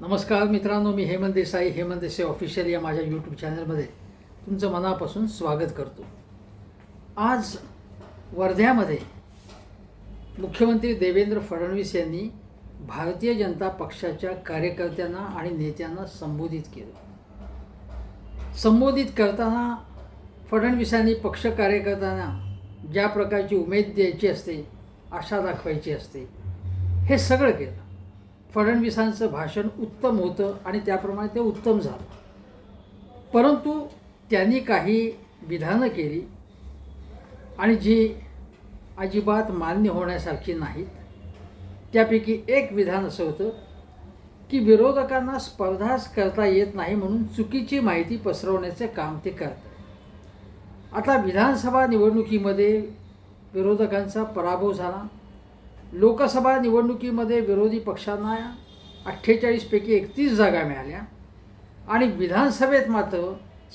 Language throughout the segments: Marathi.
नमस्कार मित्रांनो मी हेमंत देसाई. हेमंत देसाई ऑफिशियल या माझ्या यूट्यूब चॅनलमध्ये तुमचं मनापासून स्वागत करतो. आज वर्ध्यामध्ये मुख्यमंत्री देवेंद्र फडणवीस यांनी भारतीय जनता पक्षाच्या कार्यकर्त्यांना आणि नेत्यांना संबोधित केलं. संबोधित करताना फडणवीसांनी पक्ष कार्यकर्त्यांना ज्या प्रकारची उमेद द्यायची असते आशा दाखवायची असते हे सगळं केलं. फडणवीसांचं भाषण उत्तम होतं आणि त्याप्रमाणे ते उत्तम झालं. परंतु त्यांनी काही विधानं केली आणि जी अजिबात मान्य होण्यासारखी नाहीत त्यापैकी एक विधान असं होतं की विरोधकांना स्पर्धाच करता येत नाही म्हणून चुकीची माहिती पसरवण्याचे काम ते करतात. आता विधानसभा निवडणुकीमध्ये विरोधकांचा पराभव झाला. लोकसभा निवडणुकीमध्ये विरोधी पक्षांना अठ्ठेचाळीसपैकी एकतीस जागा मिळाल्या. आणि विधानसभेत मात्र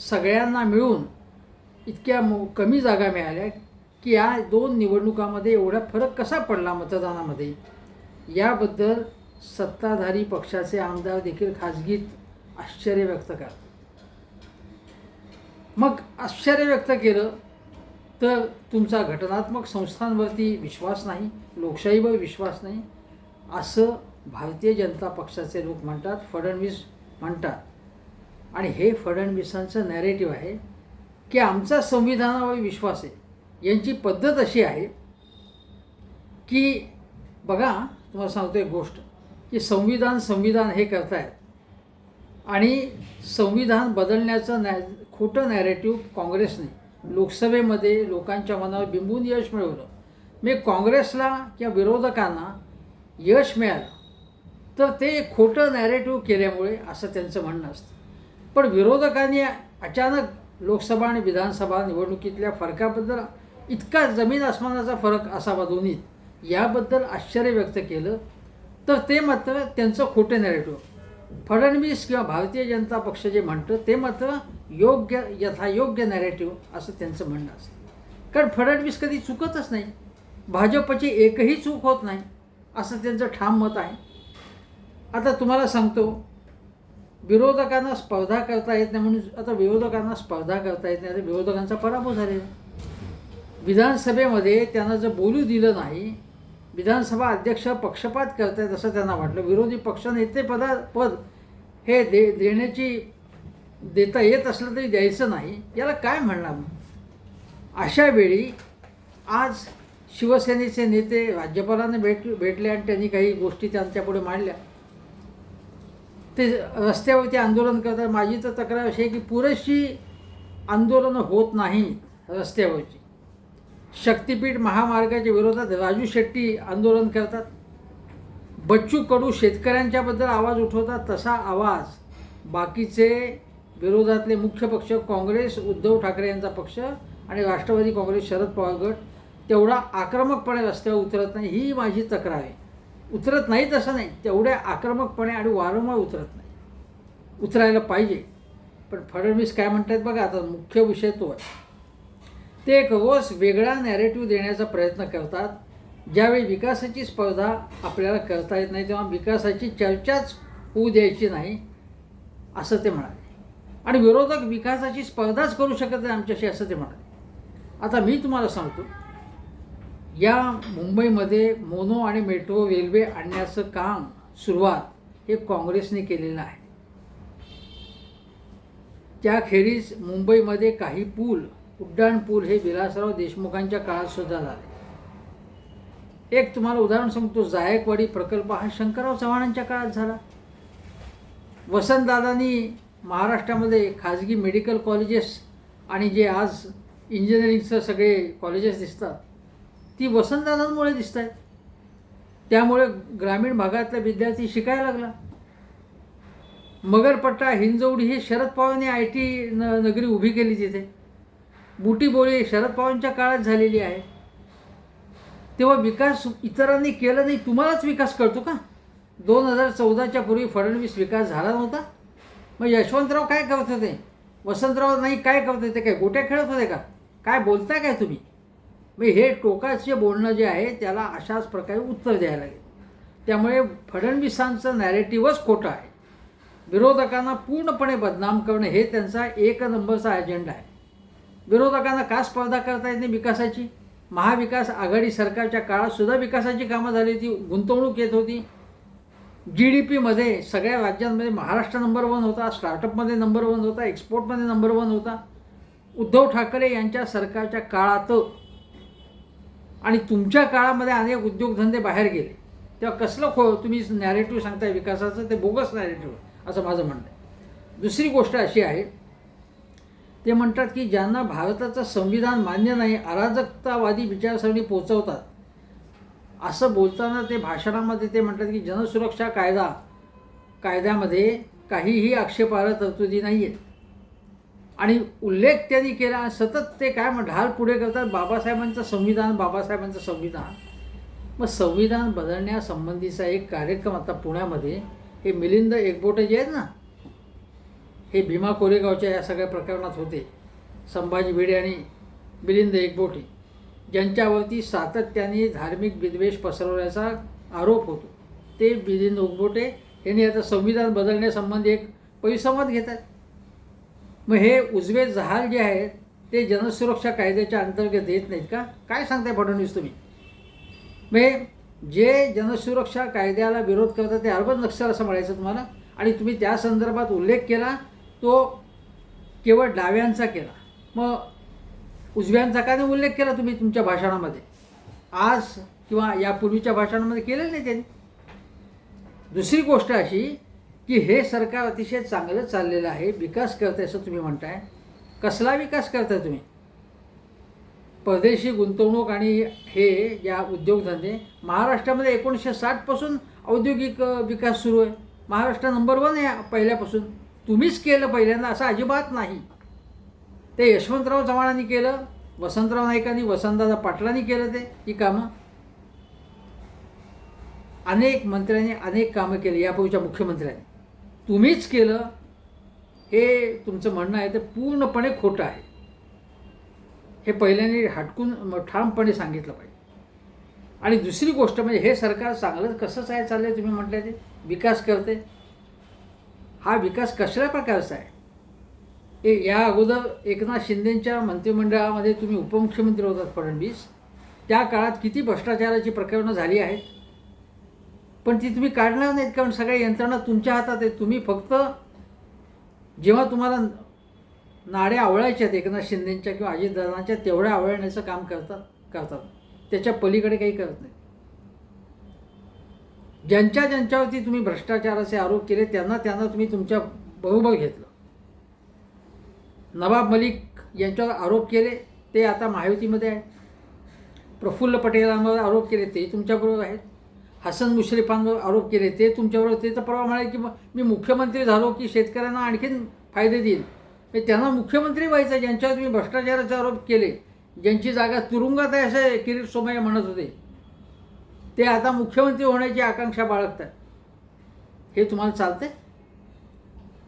सगळ्यांना मिळून इतक्या मो कमी जागा मिळाल्या की या दोन निवडणुकामध्ये एवढा फरक कसा पडला मतदानामध्ये? याबद्दल सत्ताधारी पक्षाचे आमदार देखील खाजगीत आश्चर्य व्यक्त करतात. मग आश्चर्य व्यक्त केलं तर तुमचा घटनात्मक संस्थांवरती विश्वास नाही लोकशाहीवर विश्वास नाही असं भारतीय जनता पक्षाचे लोक म्हणतात फडणवीस म्हणतात. आणि हे फडणवीसांचं नॅरेटिव्ह आहे की आमचा संविधानावर विश्वास आहे. यांची पद्धत अशी आहे की बघा तुम्हाला सांगतो एक गोष्ट की संविधान संविधान हे करतायत. आणि संविधान बदलण्याचं नॅ खोटं नॅरेटिव्ह काँग्रेसने लोकसभेमध्ये लोकांच्या मनावर बिंबून यश मिळवलं. मी काँग्रेसला किंवा विरोधकांना यश मिळालं. तर ते खोटं नॅरेटिव्ह केल्यामुळे असं त्यांचं म्हणणं असतं. पण विरोधकांनी अचानक लोकसभा आणि विधानसभा निवडणुकीतल्या फरकाबद्दल इतका जमीन आसमानाचा फरक असावा दोन्हीत याबद्दल आश्चर्य व्यक्त केलं. तर ते मात्र त्यांचं खोटं नॅरेटिव्ह फडणवीस किंवा भारतीय जनता पक्ष जे म्हणतं ते मात्र योग्य यथायोग्य नॅरेटिव्ह असं त्यांचं म्हणणं असतं. कारण फडणवीस कधी चुकतच नाही. भाजपची एकही चूक होत नाही असं त्यांचं ठाम मत आहे. आता तुम्हाला सांगतो विरोधकांना स्पर्धा करता येत नाही म्हणून आता विरोधकांना स्पर्धा करता येत नाही आता विरोधकांचा पराभव झालेला विधानसभेमध्ये त्यांना जर बोलू दिलं नाही विधानसभा अध्यक्ष पक्षपात करतायत असं त्यांना वाटलं. विरोधी पक्षनेते पदा पद हे दे देण्याची देता येत असलं तरी द्यायचं नाही. याला काय म्हणणार अशा वेळी आज शिवसेनेचे नेते राज्यपालांना भेट भेटले आणि त्यांनी काही गोष्टी त्यांच्यापुढे मांडल्या. ते रस्त्यावरती आंदोलन करतात. माझी तर तक्रार अशी आहे की पुरेशी आंदोलनं होत नाही रस्त्यावरची. शक्तिपीठ महामार्गाच्या विरोधात राजू शेट्टी आंदोलन करतात. बच्चू कडू शेतकऱ्यांच्याबद्दल आवाज उठवतात तसा आवाज बाकीचे विरोधातले मुख्य पक्ष काँग्रेस उद्धव ठाकरे यांचा पक्ष आणि राष्ट्रवादी काँग्रेस शरद पवार गट तेवढा आक्रमकपणे रस्त्यावर उतरत नाही ही माझी तक्रार आहे. उतरत नाही तसं नाही तेवढ्या आक्रमकपणे आणि वारंवार उतरत नाही. उतरायला पाहिजे. पण फडणवीस काय म्हणतात बघा आता मुख्य विषय तो आहे ते एक रोज वेगळा नॅरेटिव्ह देण्याचा प्रयत्न करतात. ज्यावेळी विकासाची स्पर्धा आपल्याला करता येत नाही तेव्हा विकासाची चर्चाच होऊ द्यायची नाही असं ते म्हणाले. आणि विरोधक विकासाची स्पर्धाच करू शकत नाही आमच्याशी असं ते म्हणाले. आता मी तुम्हाला सांगतो या मुंबईमध्ये मोनो आणि मेट्रो रेल्वे आणण्याचं काम सुरुवात हे काँग्रेसने केलेलं आहे. त्याखेरीज मुंबईमध्ये काही पूल उड्डाण पूल हे विलासराव देशमुखांच्या काळात सुद्धा झाले. एक तुम्हाला उदाहरण सांगतो जायकवाडी प्रकल्प हा शंकरराव चव्हाणांच्या काळात झाला. वसंतदादांनी महाराष्ट्रामध्ये खाजगी मेडिकल कॉलेजेस आणि जे आज इंजिनिअरिंगचं सगळे कॉलेजेस दिसतात ती वसंतदादांमुळे दिसत आहेत त्यामुळे ग्रामीण भागातला विद्यार्थी शिकायला लागला. मगरपट्टा हिंजवडी ही शरद पवारांनी आय टी न नगरी उभी केली तिथे. बुटीबोळी शरद पवारांच्या काळात झालेली आहे. तेव्हा विकास इतरांनी केला नाही तुम्हालाच विकास कळतो का? दोन हजार चौदाच्या पूर्वी फडणवीस विकास झाला नव्हता. मग यशवंतराव काय करत होते? वसंतराव नाही काय करत होते? काय गोट्या खेळत होते का? काय बोलताय काय तुम्ही? मग हे टोकाचे बोलणं जे आहे त्याला अशाच प्रकारे उत्तर द्यायला लागेल. त्यामुळे फडणवीसांचं नॅरेटिव्हच खोटं आहे. विरोधकांना पूर्णपणे बदनाम करणं हे त्यांचा एक नंबरचा अजेंडा आहे. विरोधकांना का स्पर्धा करता येत नाही विकासाची? महाविकास आघाडी सरकारच्या काळात सुद्धा विकासाची कामं झाली होती गुंतवणूक येत होती. जी डी पीमध्ये सगळ्या राज्यांमध्ये महाराष्ट्र नंबर वन होता स्टार्टअपमध्ये नंबर वन होता एक्सपोर्टमध्ये नंबर वन होता. उद्धव ठाकरे यांच्या सरकारच्या काळात आणि तुमच्या काळामध्ये अनेक उद्योगधंदे बाहेर गेले. तेव्हा कसलं खो तुम्ही नॅरेटिव्ह सांगताय विकासाचं ते बोगस नॅरेटिव्ह असं माझं म्हणणं आहे. दुसरी गोष्ट अशी आहे ते म्हणतात की ज्यांना भारताचं संविधान मान्य नाही अराजकतावादी विचारसरणी पोचवतात असं बोलताना ते भाषणामध्ये ते म्हणतात की जनसुरक्षा कायदा कायद्यामध्ये काहीही आक्षेपार्ह तरतुदी नाही आहेत आणि उल्लेख त्यांनी केला आणि सतत ते काय म्हण ढाल पुढे करतात बाबासाहेबांचं संविधान बाबासाहेबांचं संविधान. मग संविधान बदलण्यासंबंधीचा एक कार्यक्रम आता पुण्यामध्ये हे मिलिंद एकबोटे जे आहेत ना हे भीमा कोरेगावच्या या सगळ्या प्रकरणात होते. संभाजी भिडे आणि मिलिंद एकबोटे ज्यांच्यावरती सातत्याने धार्मिक विद्वेष पसरवण्याचा आरोप होतो. ते मिलिंद एकबोटे यांनी आता संविधान बदलण्यासंबंधी एक परिसंवाद घेतात. मग हे उजवे जहाल जे आहेत ते जनसुरक्षा कायद्याच्या अंतर्गत येत नाहीत का? काय सांगताय फडणवीस तुम्ही? मग जे जनसुरक्षा कायद्याला विरोध करतात ते अर्बन नक्षल असं म्हणायचं तुम्हाला? आणि तुम्ही त्या संदर्भात उल्लेख केला तो केवळ डाव्यांचा केला. मग उजव्यांचा का नाही उल्लेख केला तुम्ही तुमच्या भाषणामध्ये. आज किंवा यापूर्वीच्या भाषणामध्ये केलेलं नाही त्यांनी. दुसरी गोष्ट अशी की हे सरकार अतिशय चांगलं चाललेलं आहे विकास करते असं तुम्ही म्हणताय. कसला विकास करताय तुम्ही? परदेशी गुंतवणूक आणि हे या उद्योगधंदे महाराष्ट्रामध्ये एकोणीसशे साठपासून औद्योगिक विकास सुरू आहे. महाराष्ट्र नंबर वन आहे पहिल्यापासून. तुम्हीच केलं पहिल्यांदा असं अजिबात नाही. ते यशवंतराव चव्हाणांनी केलं वसंतराव नाईकांनी वसंतदादा पाटलांनी केलं ते ही कामं. अनेक मंत्र्यांनी अनेक कामं केली यापूर्वीच्या मुख्यमंत्र्यांनी. तुम्हीच केलं हे तुमचं म्हणणं आहे ते पूर्णपणे खोटं आहे. हे पहिल्याने हटकून ठामपणे सांगितलं पाहिजे. आणि दुसरी गोष्ट म्हणजे हे सरकार चांगलं कसंच आहे चाललंय तुम्ही म्हटलं ते विकास करते. हा विकास कसल्या प्रकारचा आहे? ए या अगोदर एकनाथ शिंदेंच्या मंत्रिमंडळामध्ये तुम्ही उपमुख्यमंत्री होतात फडणवीस. त्या काळात किती भ्रष्टाचाराची प्रकरणं झाली आहेत? पण ती तुम्ही काढणार नाहीत कारण सगळ्या यंत्रणा तुमच्या हातात आहे तुम्ही फक्त जेव्हा तुम्हाला नाड्या आवळायच्या आहेत एकनाथ शिंदेच्या किंवा अजितदादांच्या तेवढ्या आवळण्याचं काम करतात करतात. त्याच्या पलीकडे काही करत नाही ज्यांच्या ज्यांच्यावरती तुम्ही भ्रष्टाचाराचे आरोप केले त्यांना त्यांना तुम्ही तुमच्या बरोबर घेतलं. नवाब मलिक यांच्यावर आरोप केले ते आता महायुतीमध्ये आहेत. प्रफुल्ल पटेलांवर आरोप केले ते तुमच्याबरोबर आहेत. हसन मुश्रीफांवर आरोप केले ते तुमच्याबरोबर ते तर परवा म्हणाले की मी मुख्यमंत्री झालो की शेतकऱ्यांना आणखीन फायदे देईल. हे त्यांना मुख्यमंत्री व्हायचं ज्यांच्यावर तुम्ही भ्रष्टाचाराचे आरोप केले. ज्यांची जागा तुरुंगात आहे असे किरीट सोमय्या म्हणत होते. ते आता मुख्यमंत्री होण्याची आकांक्षा बाळगतात. हे तुम्हाला चालतंय?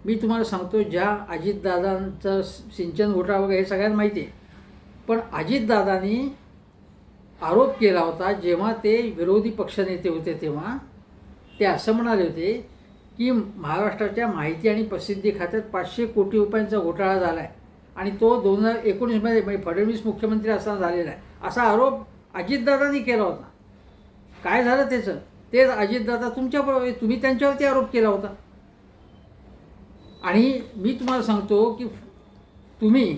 मी तुम्हाला सांगतो ज्या अजितदादांचं सिंचन घोटाळा वगैरे हे सगळ्यांना माहिती आहे. पण अजितदादांनी आरोप केला होता जेव्हा ते विरोधी पक्षनेते होते तेव्हा ते असं म्हणाले होते की महाराष्ट्राच्या माहिती आणि प्रसिद्धी खात्यात पाचशे कोटी रुपयांचा घोटाळा झाला आहे आणि तो दोन हजार एकोणीसमध्ये म्हणजे फडणवीस मुख्यमंत्री असताना झालेला आहे. असा आरोप अजितदादांनी केला होता. काय झालं त्याचं? तेच अजितदादा तुमच्या म्हणजे तुम्ही त्यांच्यावरती आरोप केला होता. आणि मी तुम्हाला सांगतो की तुम्ही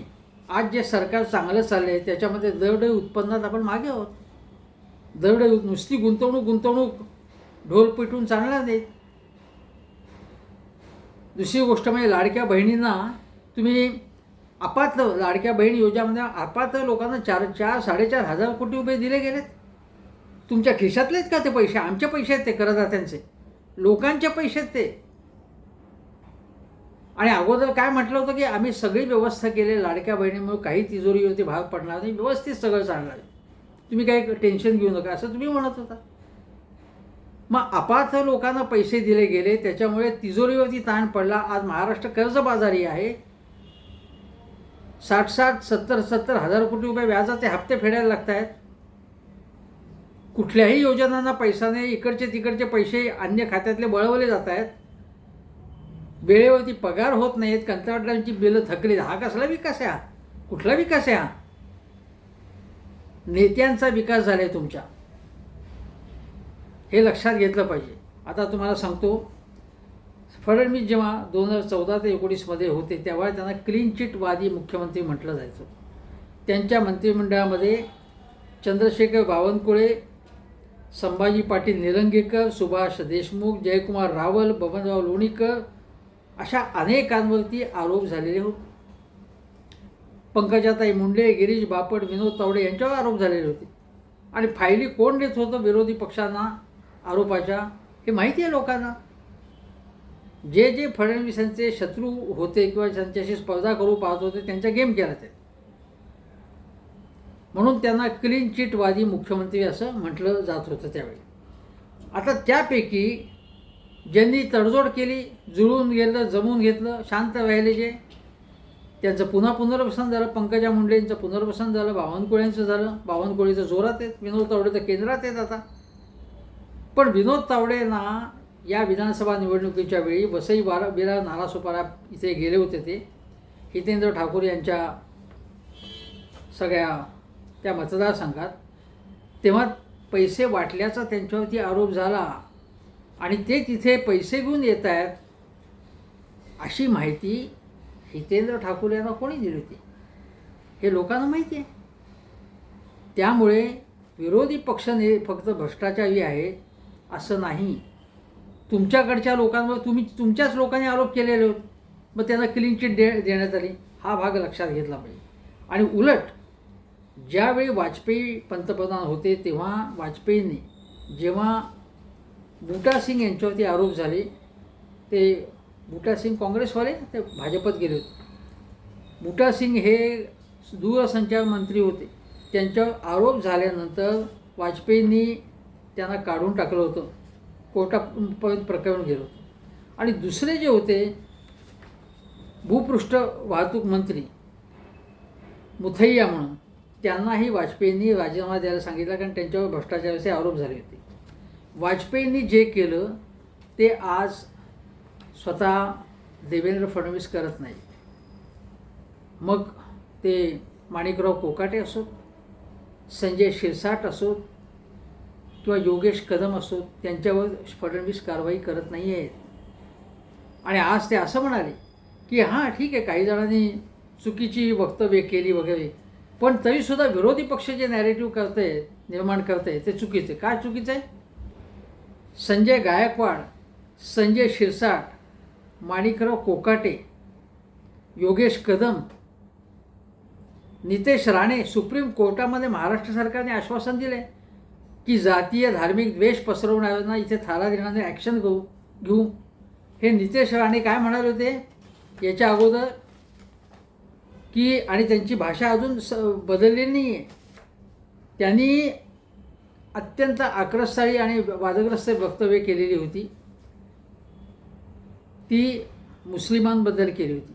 आज जे सरकार चांगलं चाललं आहे त्याच्यामध्ये दरडोई उत्पन्नात आपण मागे आहोत. दरडोई नुसती गुंतवणूक गुंतवणूक ढोल पिटून चालणार नाही दुसरी गोष्ट म्हणजे लाडक्या बहिणींना तुम्ही आपात लाडक्या बहीण योजनेमध्ये आपात लोकांना चार चार साडेचार हजार कोटी रुपये दिले गेलेत. तुमच्या खिशातलेच का ते पैसे? आमच्या पैसे आहेत ते करदात्यांचे. लोकांच्या पैसे आहेत ते. आणि अगोदर काय म्हटलं होतं की आम्ही सगळी व्यवस्था केली लाडक्या बहिणीमुळे काही तिजोरीवरती भाग पडणार नाही व्यवस्थित सगळं चालणार आहे. तुम्ही काही टेन्शन घेऊ नका असं तुम्ही म्हणत होता. मग अपात्र लोकांना पैसे दिले गेले त्याच्यामुळे तिजोरीवरती ताण पडला. आज महाराष्ट्र कर्जबाजारी आहे. साठ साठ सत्तर सत्तर हजार कोटी रुपये व्याजाचे हप्ते फेडायला लागत आहेत कुठल्याही योजनांना पैसा नाही इकडचे तिकडचे पैसे अन्य खात्यातले वळवले जात आहेत. वेळेवरती पगार होत नाहीत कंत्राटदारांची बिलं थकली. हा कसला विकास आहे हा? कुठला विकास आहे हा? नेत्यांचा विकास झाला आहे तुमच्या. हे लक्षात घेतलं पाहिजे. आता तुम्हाला सांगतो फडणवीस जेव्हा दोन हजार चौदा ते एकोणीसमध्ये होते तेव्हा त्यांना क्लीन चिटवादी मुख्यमंत्री म्हटलं जायचं. त्यांच्या मंत्रिमंडळामध्ये चंद्रशेखर बावनकुळे संभाजी पाटील निलंगेकर सुभाष देशमुख जयकुमार रावल बबनराव लोणीकर अशा अनेकांवरती आरोप झालेले होते. पंकजाताई मुंडे गिरीश बापट विनोद तावडे यांच्यावर आरोप झालेले होते. आणि फायली कोण देत होतं विरोधी पक्षांना आरोपाच्या हे माहिती आहे लोकांना. जे जे फडणवीसांचे शत्रू होते किंवा त्यांच्याशी स्पर्धा करू पाहत होते त्यांच्या गेम केला ते म्हणून त्यांना क्लीन चिटवादी मुख्यमंत्री असं म्हटलं जात होतं त्यावेळी. आता त्यापैकी ज्यांनी तडजोड केली जुळून गेलं जमून घेतलं शांत राहिले जे त्यांचं पुन्हा पुनर्वसन झालं पंकजा मुंडेंचं पुनर्वसन झालं बावनकुळेंचं झालं. बावनकुळेचं जोरात आहेत विनोद तावडे तर केंद्रात आहेत आता. पण विनोद तावडेंना या विधानसभा निवडणुकीच्या वेळी वसई बारा बिरा नालासोपारा इथे गेले होते ते. हितेंद्र ठाकूर यांच्या सगळ्या त्या मतदारसंघात तेव्हा पैसे वाटल्याचा त्यांच्यावरती आरोप झाला आणि ते तिथे पैसे घेऊन येत आहेत अशी माहिती हितेंद्र ठाकूर यांना कोणी दिली होती? हे लोकांना माहिती आहे. त्यामुळे विरोधी पक्ष ने फक्त भ्रष्टाचारी आहे असं नाही. तुमच्याकडच्या लोकांवर तुम्ही तुमच्याच लोकांनी आरोप केलेले होते. मग त्यांना क्लीन चिट दे देण्यात आली. हा भाग लक्षात घेतला पाहिजे. आणि उलट ज्यावेळी वाजपेयी पंतप्रधान होते तेव्हा वाजपेयींनी जेव्हा बूटा सिंग यांच्यावरती आरोप झाले ते बूटा सिंग काँग्रेसवाले ते भाजपत गेले होते? बूटा सिंग हे दूरसंचार मंत्री होते. त्यांच्यावर आरोप झाल्यानंतर वाजपेयींनी त्यांना काढून टाकलं होतं. कोर्टापर्यंत प्रकरण गेलं होतं. आणि दुसरे जे होते भूपृष्ठ वाहतूक मंत्री मुथैया म्हणून त्यांनाही वाजपेयींनी राजीनामा द्यायला सांगितला कारण त्यांच्यावर भ्रष्टाचाराचे आरोप झाले होते. वाजपेयींनी जे केलं ते आज स्वतः देवेंद्र फडणवीस करत नाही मग ते माणिकराव कोकाटे असोत संजय शिरसाट असोत किंवा योगेश कदम असोत त्यांच्यावर फडणवीस कारवाई करत नाही आहेत आणि आज ते असं म्हणाले की हां ठीक आहे काही जणांनी चुकीची वक्तव्य केली वगैरे पण तरीसुद्धा विरोधी पक्ष जे नॅरेटिव्ह करते निर्माण करते ते चुकीचे. काय चुकीचं? आहे संजय गायकवाड संजय शिरसाट माणिकराव कोकाटे योगेश कदम नितेश राणे सुप्रीम कोर्टामध्ये महाराष्ट्र सरकारने आश्वासन दिले की जातीय धार्मिक द्वेष पसरवणाऱ्यांना इथे थारा देण्याने ॲक्शन घेऊ घेऊ. हे नितेश राणे काय म्हणाले होते? याच्या अगोदर की आणि त्यांची भाषा अजून स बदललेली नाही आहे त्यांनी अत्यंत आक्रस्ताळी आणि वादग्रस्त वक्तव्य केलेली होती. ती मुस्लिमांबद्दल केली होती.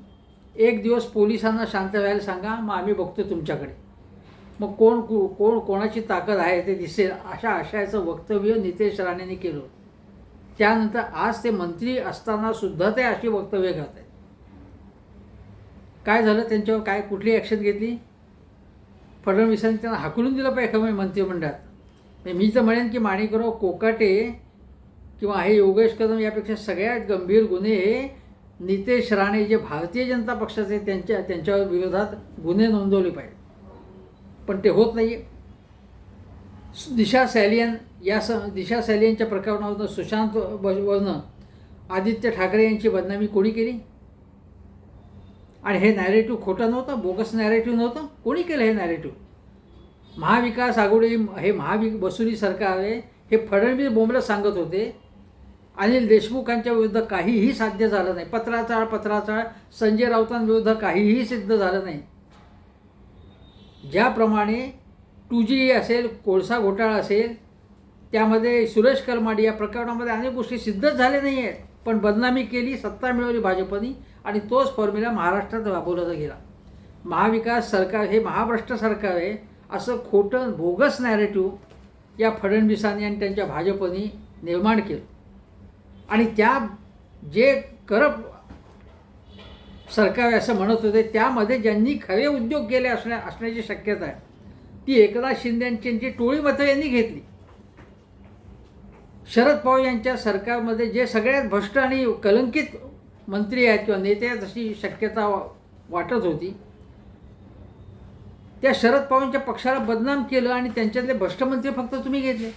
एक दिवस पोलिसांना शांत व्हायला सांगा मग आम्ही बघतो तुमच्याकडे. मग कोण कोण कोणाची ताकद आहे ते दिसेल अशा आशयाचं वक्तव्य नितेश राणेंनी केलं त्यानंतर आज ते मंत्री असताना सुद्धा ते अशी वक्तव्य करत आहेत काय झालं? त्यांच्यावर काय कुठली ॲक्शन घेतली? फडणवीसांनी त्यांना हाकलून दिलं पाहिजे खरं मंत्रिमंडळात. म्हणजे मी तर म्हणेन की माणिकराव कोकाटे किंवा हे योगेश कदम यापेक्षा सगळ्यात गंभीर गुन्हे हे नितेश राणे जे भारतीय जनता पक्षाचे त्यांच्या त्यांच्या विरोधात गुन्हे नोंदवले पाहिजे पण ते होत नाही दिशा सॅलियन या स दिशा सॅलियनच्या प्रकरणावरनं सुशांत व- वरनं आदित्य ठाकरे यांची बदनामी कोणी केली? आणि हे नॅरेटिव्ह खोटं नव्हतं बोगस नॅरेटिव्ह नव्हतं. कोणी केलं हे नॅरेटिव्ह महाविकास आघाडी हे महावि बसुरी सरकार आहे हे फडणवीस बोंबलं सांगत होते. अनिल देशमुखांच्या विरुद्ध काहीही साध्य झालं नाही. पत्राचाळ पत्राचाळ संजय राऊतांविरुद्ध काहीही सिद्ध झालं नाही. ज्याप्रमाणे टू जी असेल कोळसा घोटाळा असेल त्यामध्ये सुरेश करमाडी या प्रकरणामध्ये अनेक गोष्टी सिद्धच झाल्या नाही आहेत पण बदनामी केली सत्ता मिळवली भाजपनी. आणि तोच फॉर्म्युला महाराष्ट्रात राबवला गेला. महाविकास सरकार हे महाभ्रष्ट सरकार आहे असं खोटं बोगस नॅरेटिव्ह या फडणवीसांनी आणि त्यांच्या भाजपनी निर्माण केलं. आणि त्या जे करप सरकार असं म्हणत होते त्यामध्ये ज्यांनी खरे उद्योग केले असण्या असण्याची शक्यता आहे ती एकनाथ शिंदे यांची टोळी मतं यांनी घेतली. शरद पवार यांच्या सरकारमध्ये जे सगळ्यात भ्रष्ट आणि कलंकित मंत्री आहेत किंवा नेते आहेत अशी शक्यता वाटत होती. त्या शरद पवारांच्या पक्षाला बदनाम केलं आणि त्यांच्यातले भ्रष्टमंत्री फक्त तुम्ही घेतले.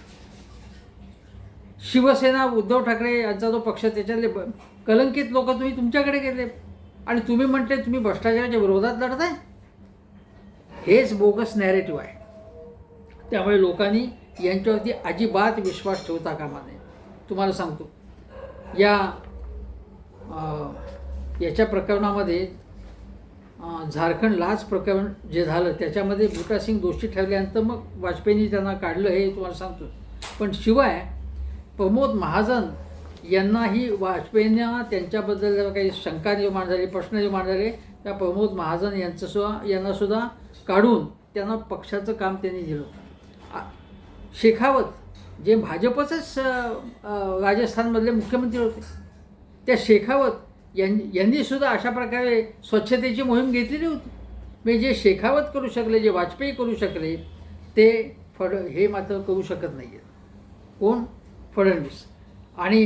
शिवसेना उद्धव ठाकरे यांचा जो पक्ष त्याच्यातले ब- कलंकित लोक तुम्ही तुमच्याकडे घेतले. आणि तुम्ही म्हटले तुम्ही भ्रष्टाचाराच्या विरोधात लढताय हेच बोगस नॅरेटिव्ह आहे. त्यामुळे लोकांनी यांच्यावरती अजिबात विश्वास ठेवता कामा नये तुम्हाला सांगतो. या याच्या प्रकरणामध्ये झारखंड लाच प्रकरण जे झालं त्याच्यामध्ये बुटासिंग दोषी ठरल्यानंतर मग वाजपेयींनी त्यांना काढलं हे तुम्हाला सांगतो. पण शिवाय प्रमोद महाजन यांनाही वाजपेयींना त्यांच्याबद्दल काही शंका निर्माण झाली प्रश्न निर्माण झाले त्या प्रमोद महाजन यांचंसुद्धा यांनासुद्धा काढून त्यांना पक्षाचं काम त्यांनी दिलं. शेखावत जे भाजपचंच राजस्थानमधले मुख्यमंत्री होते त्या शेखावत यां यांनीसुद्धा अशा प्रकारे स्वच्छतेची मोहीम घेतलेली होती. म्हणजे जे शेखावत करू शकले जे वाजपेयी करू शकले ते फड हे मात्र करू शकत नाही आहेत कोण? फडणवीस. आणि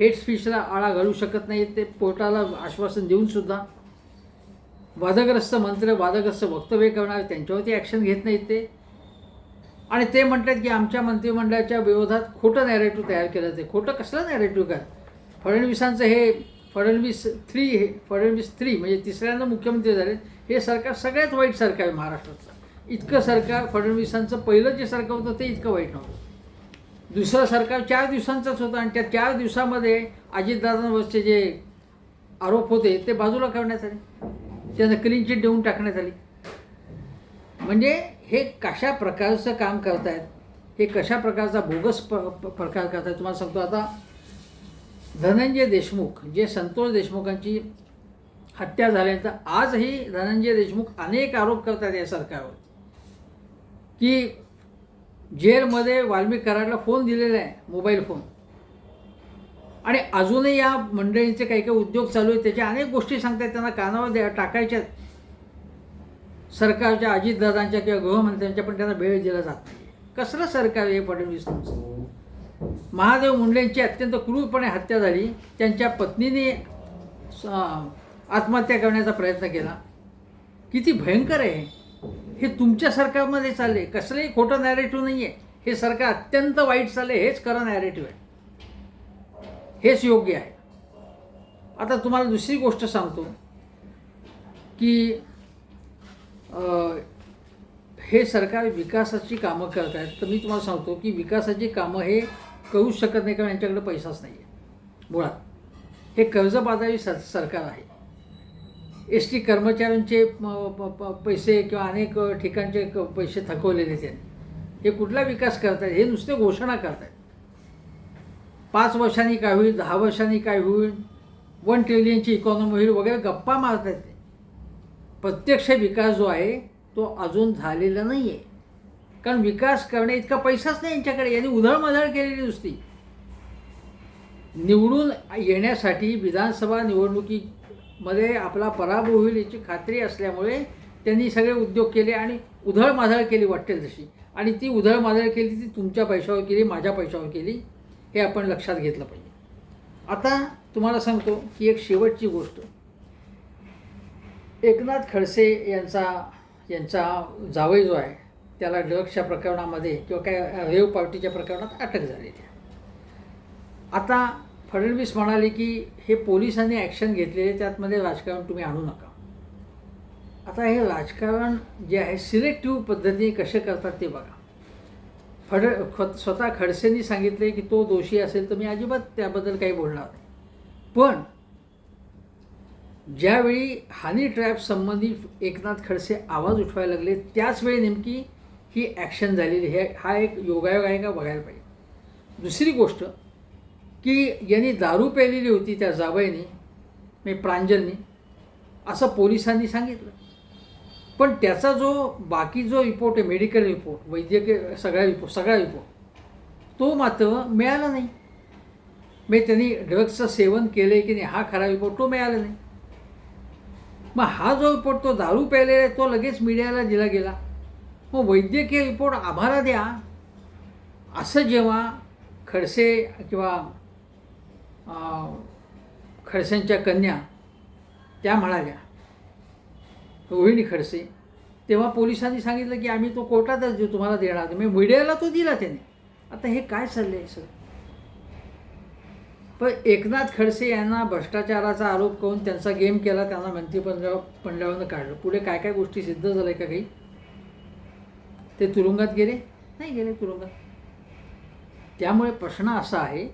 हेड स्पीचला आळा घालू शकत नाही ते पोर्टाला आश्वासन देऊनसुद्धा वादग्रस्त मंत्र वादग्रस्त वक्तव्य करणारे त्यांच्यावरती ॲक्शन घेत नाहीत ते. आणि ते म्हणतात की आमच्या मंत्रिमंडळाच्या विरोधात खोटं नॅरेटिव्ह तयार केलं ते खोटं कसलं नॅरेटिव्ह काय फडणवीसांचं हे फडणवीस थ्री हे फडणवीस थ्री म्हणजे तिसऱ्यांदा मुख्यमंत्री झाले हे सरकार सगळ्यात वाईट सरकार आहे महाराष्ट्रातलं इतकं सरकार फडणवीसांचं पहिलं जे सरकार होतं ते इतकं वाईट नव्हतं. दुसरं सरकार चार दिवसांचंच होतं आणि त्या चार दिवसामध्ये अजितदादांवरचे जे आरोप होते ते बाजूला करण्यात आले. त्यांना क्लीन चिट देऊन टाकण्यात आली. म्हणजे हे कशा प्रकारचं काम करतायत हे कशा प्रकारचा बोगस प प- प्रकार करतायत तुम्हाला सांगतो. आता धनंजय देशमुख जे संतोष देशमुखांची हत्या झाल्यानंतर आजही धनंजय देशमुख अनेक आरोप करतात या सरकारवर. की जेलमध्ये वाल्मिक कराडला फोन दिलेला आहे मोबाईल फोन. आणि अजूनही या मंडळींचे काही काही उद्योग चालू आहेत त्याच्या अनेक गोष्टी सांगतात त्यांना कानावर द्या टाकायच्यात सरकारच्या अजितदादांच्या किंवा गृहमंत्र्यांच्या पण त्यांना वेळ दिला जात नाही. कसलं सरकार हे फडणवीस तुमचं? महादेव मुंडेंची अत्यंत क्रूरपणे हत्या झाली. त्यांच्या पत्नीने आत्महत्या करण्याचा प्रयत्न केला. किती भयंकर आहे. हे तुमच्या सरकारमध्ये चालले. कसलंही खोटं नॅरेटिव्ह नाही आहे हे सरकार अत्यंत वाईट चालले. हेच खरं नॅरेटिव्ह आहे. हेच योग्य आहे. आता तुम्हाला दुसरी गोष्ट सांगतो. की हे सरकार विकासाची कामं करत आहेत. तर मी तुम्हाला सांगतो की विकासाची कामं हे करूच शकत नाही कारण यांच्याकडे पैसाच नाही आहे मुळात. हे कर्जबाजारी सर सरकार आहे. एस टी कर्मचाऱ्यांचे प- पैसे किंवा अनेक ठिकाणचे क- पैसे थकवलेले त्यांनी हे कुठला विकास करतात हे नुसते घोषणा करतात पाच वर्षांनी काय होईल? दहा वर्षांनी काय होईल? वन ट्रिलियनची इकॉनॉमी होईल वगैरे गप्पा मारत आहेत ते. प्रत्यक्ष विकास जो आहे तो अजून झालेला नाही आहे कारण विकास करणे इतका पैसाच नाही यांच्याकडे. यांनी उधळमधळ केलेली नुसती. निवडून येण्यासाठी विधानसभा निवडणुकीमध्ये आपला पराभव होईल याची खात्री असल्यामुळे त्यांनी सगळे उद्योग केले आणि उधळमाधळ केली वाटेल तशी. आणि ती उधळमाधळ केली ती तुमच्या पैशावर केली माझ्या पैशावर केली हे आपण लक्षात घेतलं पाहिजे. आता तुम्हाला सांगतो की एक शेवटची गोष्ट. एकनाथ खडसे यांचा यांचा जावई जो आहे त्याला ड्रग्सच्या प्रकरणामध्ये किंवा काय रेव पार्टीच्या प्रकरणात अटक झालेली आहे आता फडणवीस म्हणाले की हे पोलिसांनी ॲक्शन घेतलेले त्यातमध्ये राजकारण तुम्ही आणू नका. आता हे राजकारण जे आहे सिलेक्टिव्ह पद्धतीने कसे करतात ते बघा. फड ख- स्वतः खडसेंनी सांगितले की तो दोषी असेल तर मी अजिबात त्याबद्दल काही बोलणार नाही. पण ज्यावेळी हानी ट्रॅप संबंधी एकनाथ खडसे आवाज उठवायला लागले त्याचवेळी नेमकी ही ॲक्शन झालेली हे हा एक योगायोग आहे का बघायला पाहिजे. दुसरी गोष्ट की यांनी दारू प्यालेली होती त्या जावयाने मी प्रांजलनी असं पोलिसांनी सांगितलं. पण त्याचा जो बाकी जो रिपोर्ट आहे मेडिकल रिपोर्ट वैद्यकीय सगळा रिपोर्ट सगळा रिपोर्ट तो मात्र मिळाला नाही. मी त्यांनी ड्रग्सचं सेवन केलं आहे की नाही हा खरा रिपोर्ट तो मिळाला नाही. मग हा जो रिपोर्ट तो दारू प्यायलेला आहे तो लगेच मीडियाला दिला गेला. मग वैद्यकीय रिपोर्ट आम्हाला द्या. असं जेव्हा खडसे किंवा खडसेंच्या कन्या त्या म्हणाल्या रोहिणी खडसे तेव्हा पोलिसांनी सांगितलं की आम्ही तो कोर्टातच देऊ तुम्हाला देणार. मी मीडियाला तो दिला त्याने. आता हे काय चाललं आहे सर पण एकनाथ खडसे यांना भ्रष्टाचाराचा आरोप करून त्यांचा गेम केला त्यांना मंत्रिमंडळ मंडळानं काढलं. पुढे काय काय गोष्टी सिद्ध झाल्या का काही? ते तुरुंगात गेले? नाही गेले तुरुंगात. त्यामुळे प्रश्न असा आहे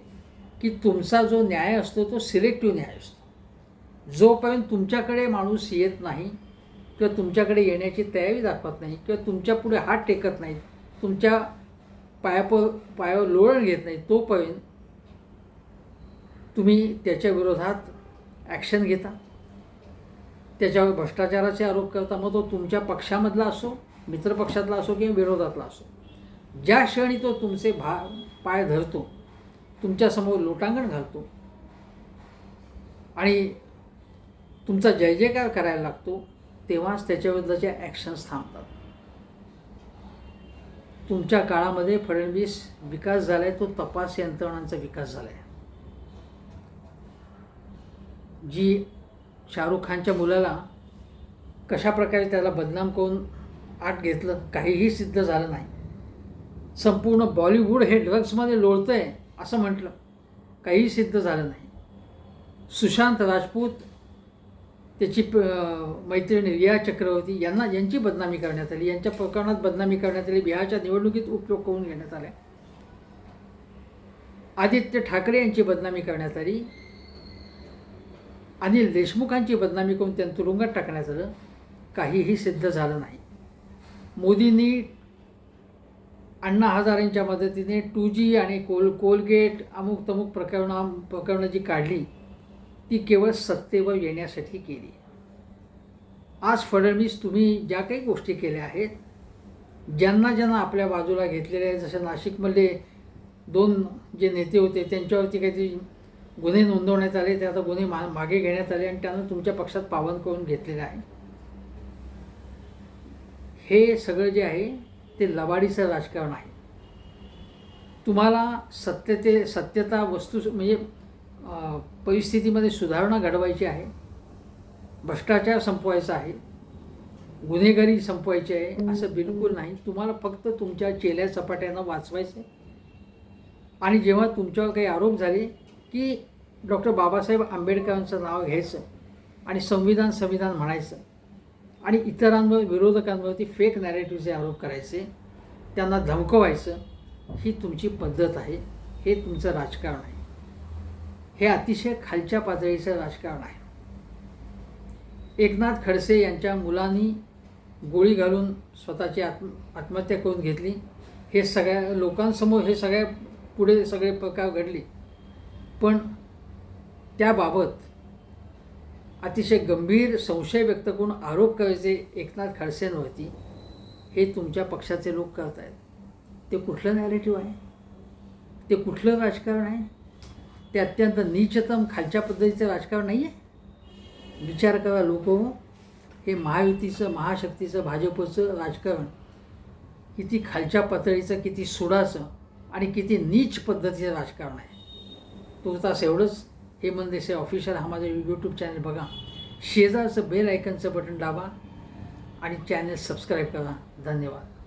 की तुमचा जो न्याय असतो तो सिलेक्टिव्ह न्याय असतो. जोपर्यंत तुमच्याकडे माणूस येत नाही किंवा तुमच्याकडे येण्याची तयारी दाखवत नाही किंवा तुमच्यापुढे हात टेकत नाही तुमच्या पायाप पायावर लोळण घेत नाही तोपर्यंत तुम्ही त्याच्या विरोधात ॲक्शन घेता. त्याच्यावर भ्रष्टाचाराचे आरोप करता. मग तो तुमच्या पक्षामधला असो मित्रपक्षातला असो किंवा विरोधातला असो ज्या क्षणी तो तुमचे भा पाय धरतो तुमच्यासमोर लोटांगण घालतो आणि तुमचा जय जयकार करायला लागतो तेव्हाच त्याच्याबद्दलच्या ॲक्शन्स थांबतात. तुमच्या काळामध्ये फडणवीस विकास झाला आहे तो तपास यंत्रणांचा विकास झाला आहे जी शाहरुख खानच्या मुलाला कशा प्रकारे त्याला बदनाम करून आत घेतलं काहीही सिद्ध झालं नाही. संपूर्ण बॉलिवूड हे ड्रग्समध्ये लोळतं आहे असं म्हटलं. काहीही सिद्ध झालं नाही. सुशांत राजपूत त्याची प मैत्रीण रिया चक्रवर्ती यांना यांची बदनामी करण्यात आली. यांच्या प्रकरणात बदनामी करण्यात आली. बिहारच्या निवडणुकीत उपयोग करून घेण्यात आला. आदित्य ठाकरे यांची बदनामी करण्यात आली. अनिल देशमुखांची बदनामी करून त्यांना तुरुंगात टाकण्यात आलं. काहीही सिद्ध झालं नाही. मोदींनी अण्णा हजारेंच्या मदतीने टू जी आणि कोल कोलगेट अमुक तमुक प्रकरणं प्रकरणं जी काढली ती केवळ सत्तेवर येण्यासाठी केली. आज फडणवीस तुम्ही ज्या काही गोष्टी केल्या आहेत ज्यांना ज्यांना आपल्या बाजूला घेतलेले आहेत जसे नाशिकमधले दोन जे नेते होते त्यांच्यावरती काहीतरी गुन्हे नोंदवण्यात आले ते आता गुन्हे मा मागे घेण्यात आले आणि त्यांना तुमच्या पक्षात पावन करून घेतलेलं आहे. हे सगळं जे आहे ते लबाडीचं राजकारण आहे. तुम्हाला सत्यते सत्यता वस्तू म्हणजे परिस्थितीमध्ये सुधारणा घडवायची आहे भ्रष्टाचार संपवायचा आहे गुन्हेगारी संपवायची आहे असं बिलकुल नाही. तुम्हाला फक्त तुमच्या चेल्या चपाट्यानं वाचवायचं आहे आणि जेव्हा तुमच्यावर काही आरोप झाले की डॉक्टर बाबासाहेब आंबेडकरांचं नाव घ्यायचं आणि संविधान संविधान म्हणायचं आणि इतरांवर विरोधकांवरती फेक नॅरेटिव्हचे आरोप करायचे त्यांना धमकवायचं ही तुमची पद्धत आहे. हे तुमचं राजकारण आहे. हे अतिशय खालच्या पातळीचं राजकारण आहे. एकनाथ खडसे यांच्या मुलांनी गोळी घालून स्वतःची आत्म आत्महत्या करून घेतली. हे सगळ्या लोकांसमोर हे सगळ्या पुढे सगळे प्रकार घडले. पण त्याबाबत अतिशय गंभीर संशय व्यक्त करून आरोप करायचे एकनाथ खडसेंवरती हे तुमच्या पक्षाचे लोक करत आहेत ते कुठलं नॅरेटिव्ह आहे? ते कुठलं राजकारण आहे? ते अत्यंत नीचतम खालच्या पद्धतीचं राजकारण नाही आहे विचार करा लोक हे महायुतीचं महाशक्तीचं भाजपचं राजकारण किती खालच्या पातळीचं किती सुडाचं आणि किती नीच पद्धतीचं राजकारण आहे. तुर्तास एवढंच हे देसाई ऑफिशियल हा माझा यूट्यूब चॅनल बघा. शेजारचं बेल आयकनचं बटन दाबा आणि चॅनल सबस्क्राईब करा. धन्यवाद.